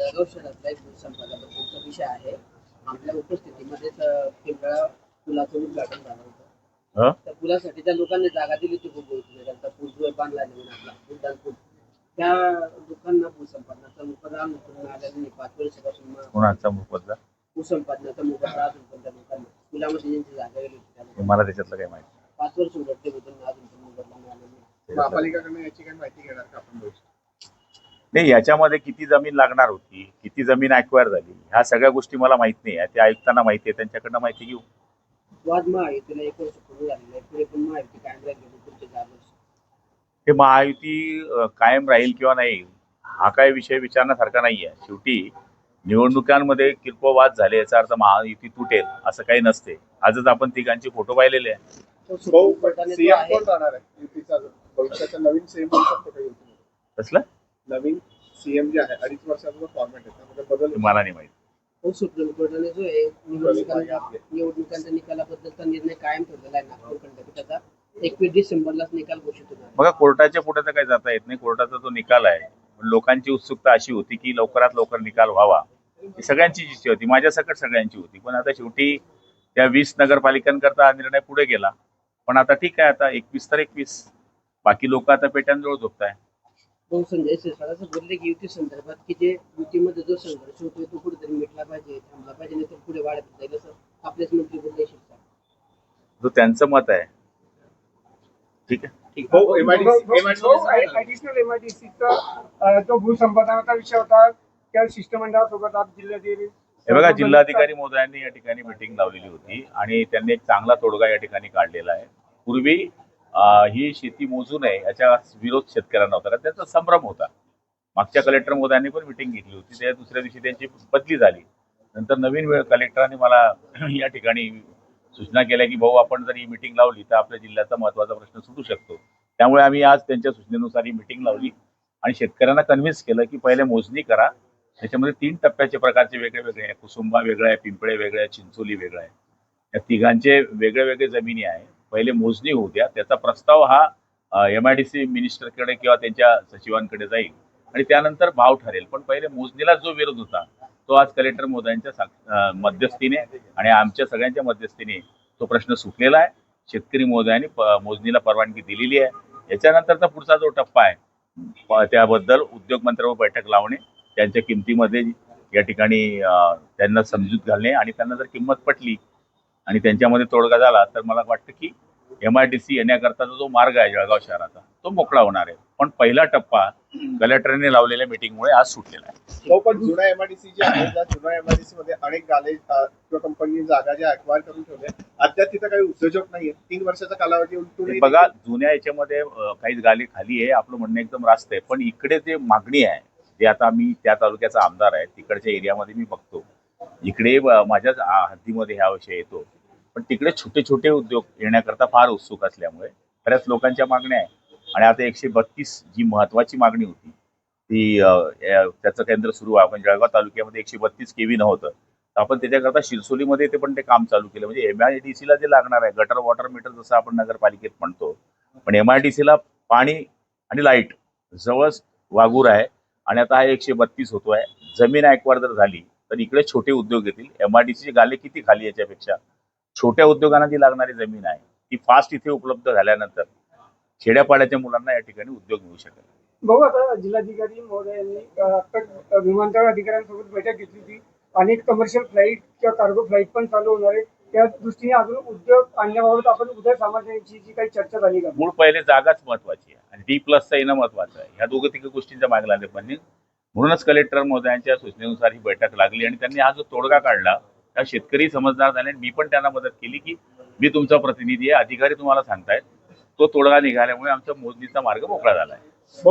जळगाव शहरातला एक संपादनाबद्दलचा विषय आहे. आपल्या उपस्थितीमध्येच पिंपळा पुलाचं उद्घाटन झालं होतं. हं? त्या पुलासाठी त्या लोकांनी जागा दिली होती भूमिपूजन त्यांचा पूल जो आहे बांधला नवीन आपला उड्डाण पूल त्या लोकांना भूसंपादनाचा मुकदमा करून आलेला नाही पाच वर्षापासून कोणाचा भूसंपादनाचा मुकदमा अजून पण त्या लोकांना पुलामध्ये ज्यांची जागा गेली होती मला त्याच्यातलं काही माहिती? पाच वर्ष उलटते होते अजून पण मुकदमा मिळालेला नाही नाही. महापालिकाकडनं याची काही माहिती घेणार का आपण भविष्यात? नाही याच्यामध्ये किती जमीन लागणार होती किती जमीन अक्वायर झाली ह्या सगळ्या गोष्टी मला माहीत नाही. आहे त्या आयुक्तांना माहिती आहे त्यांच्याकडनं माहिती घेऊ. वाद महायुतीला एक वर्ष पूर्ण झालेलं आहे पुढे पण महायुती कायम राहिली पुढचे चार वर्ष. हे महायुती अं, कायम राहील किंवा नाही हा काही विषय विचारण्यासारखा नाही आहे शेवटी निवडणुकांमध्ये किरकोळ वाद झाले याचा अर्थ महायुती तुटेल असं काही नसते. आजच आपण तिघांचे फोटो पाहिलेले आहे तो भाऊ सुप्रीम कोर्टाने जो सीएम आहे कोण राहणार आहे? युतीचा भविष्याचा नवीन सीएम कुठे युती कसलं? नवीन सीएम जे आहे अडीच वर्षाचा जो फॉर्मॅट आहे त्यामध्ये बदल हे मला नाही माहिती. तो सुप्रीम कोर्टाने जो आहे निवडणुकांच्या निवडणुकांच्या निकालाबद्दलचा निर्णय कायम ठेवलेला आहे नागपूर खंडपीठाचा एकवीस डिसेंबरलाच निकाल घोषित होणार आहे. बघा कोर्टाच्या पुढे तर काही जाता येत नाही. कोर्टाचा तो निकाल आहे पण लोकांची उत्सुकता अशी होती की लवकरात लवकर निकाल व्हावा. ही सगळ्यांची इच्छा होती माझ्या सकट सगळ्यांची होती. पण आता शेवटी त्या वीस नगरपालिकांकरता हा निर्णय पुढे गेला. पण आता ठीक आहे आता एकवीस तर एकवीस. बाकी लोक आता पेट्यांजवळ झोपताय भाऊ संजय बोलले की युती संदर्भात की जे युतीमध्ये जो संघर्ष होतोय तो कुठेतरी मिटला पाहिजे थांबला पाहिजे नाही तर पुढे वाढत जाईल असं आपलेच मंत्री बोलले जो त्यांचं मत आहे. ठीक आहे. जो भूसंपादनाचा विषय होता त्या शिष्टमंडळासोबत आज जिल्ह्यातील हे बघा जिल्हाधिकारी महोदयांनी या ठिकाणी मिटिंग लावलेली होती आणि त्यांनी एक चांगला तोडगा या ठिकाणी काढलेला आहे. पूर्वी ही शेती मोजू नये याच्या विरोध शेतकऱ्यांना होता. कारण त्यांचा संभ्रम होता. मागच्या कलेक्टर महोदयांनी पण मिटिंग घेतली होती. त्या दुसऱ्या दिवशी त्यांची बदली झाली. नंतर नवीन वेळ कलेक्टरांनी मला या ठिकाणी सूचना केल्या की भाऊ आपण जर ही मिटिंग लावली तर आपल्या जिल्ह्याचा महत्त्वाचा प्रश्न सुटू शकतो. त्यामुळे आम्ही आज त्यांच्या सूचनेनुसार ही मिटिंग लावली. आणि शेतकऱ्यांना कन्व्हिन्स केलं की पहिले मोजणी करा. त्याच्यामध्ये तीन टप्प्याचे प्रकारचे वेगळे वेगळे आहे. कुसुंबा वेगळा आहे पिंपळे वेगळं आहे चिंचोली वेगळं आहे. या तिघांचे वेगळे वेगळे जमिनी आहे. पहिले मोजणी होऊ द्या. त्याचा प्रस्ताव हा एम आय डी सी मिनिस्टरकडे किंवा त्यांच्या सचिवांकडे जाईल. आणि त्यानंतर भाव ठरेल. पण पहिले मोजणीला जो विरोध होता तो आज कलेक्टर मोदयांच्या मध्यस्थीने आणि आमच्या सगळ्यांच्या मध्यस्थीने तो प्रश्न सुटलेला आहे. शेतकरी महोदयांनी मोजणीला परवानगी दिलेली आहे. याच्यानंतरचा पुढचा जो टप्पा आहे त्याबद्दल उद्योग मंत्र्यावर बैठक लावणे त्यांच्या किमतीमध्ये या ठिकाणी त्यांना समजूत घालणे आणि त्यांना जर किंमत पटली आणि त्यांच्यामध्ये तोडगा झाला तर मला वाटतं की एम आय डी सी येण्याकरताचा जो मार्ग आहे जळगाव शहराचा तो मोकळा होणार आहे. पण पहिला टप्पा कलेक्टरने लावलेल्या मिटिंगमुळे आज सुटलेला आहे. पण जुन्या एमआयडीसी जे आहे जुन्या एमआयडीसी मध्ये अनेक गाले किंवा कंपनी जागा ज्या अक्वायर करून ठेवल्या अद्याप तिथं काही उद्योजक नाहीये तीन वर्षाचा कालावधी उलटून हे बघा जुन्या याच्यामध्ये काही गाली खाली आहे आपलं म्हणणं एकदम रास्त आहे. पण इकडे जे मागणी आहे जे आता मी त्या तालुक्याचा आमदार आहे तिकडच्या एरियामध्ये मी बघतो. इकडे माझ्याच हद्दीमध्ये ह्या विषय येतो. पण तिकडे छोटे छोटे उद्योग येण्याकरता फार उत्सुक असल्यामुळे बऱ्याच लोकांच्या मागण्या आहे आणि आता एकशे बत्तीस जी महत्वाची मागणी होती ती त्याचं केंद्र सुरू आहे म्हणजे आपण जळगाव तालुक्यामध्ये एकशे बत्तीस केवी नव्हतं. तर आपण त्याच्याकरता शिरसोलीमध्ये ते पण ते काम चालू केलं. म्हणजे एम आय डी सीला जे लागणार आहे गटर वॉटर मीटर जसं आपण नगरपालिकेत म्हणतो पण एम आय डी सीला पाणी आणि लाइट जवळच वागूर आहे. आणि आता हा एकशे बत्तीस होतो आहे जमीन ऐकवार जर झाली तर इकडे छोटे उद्योग येतील. एम आय डी सीचे गाले किती खाली याच्यापेक्षा? छोट्या उद्योगांना जी लागणारी जमीन आहे ती फास्ट इथे उपलब्ध झाल्यानंतर खेड्यापाड्याच्या मुलांना या ठिकाणी उद्योग मिळू शकेल. भाऊ आता जिल्हाधिकारी महोदय यांनी अ, आता विमानतळ अधिकाऱ्यांसोबत बैठक घेतली होती. अनेक कमर्शियल फ्लाईट किंवा कार्गो फ्लाईट पण चालू होणार आहे त्या दृष्टीने अजून उद्योग आणण्याबाबत आपण उद्या समाजाची जी काही चर्चा झाली का? मूळ पहिले जागाच महत्वाची आहे आणि डी प्लसचं येणं महत्वाचं आहे. ह्या दोघं तिघं गोष्टींच्या मागे लागले पण म्हणूनच कलेक्टर महोदयांच्या सूचनेनुसार ही बैठक लागली आणि त्यांनी हा जो तोडगा काढला आता शेतकरी समजदार झाले. आणि मी पण त्यांना मदत केली की मी तुमचा प्रतिनिधी आहे. अधिकारी तुम्हाला सांगतायत. तो तोडगा निघाल्यामुळे आमचा मोजणीचा मार्ग मोकळा झाला आहे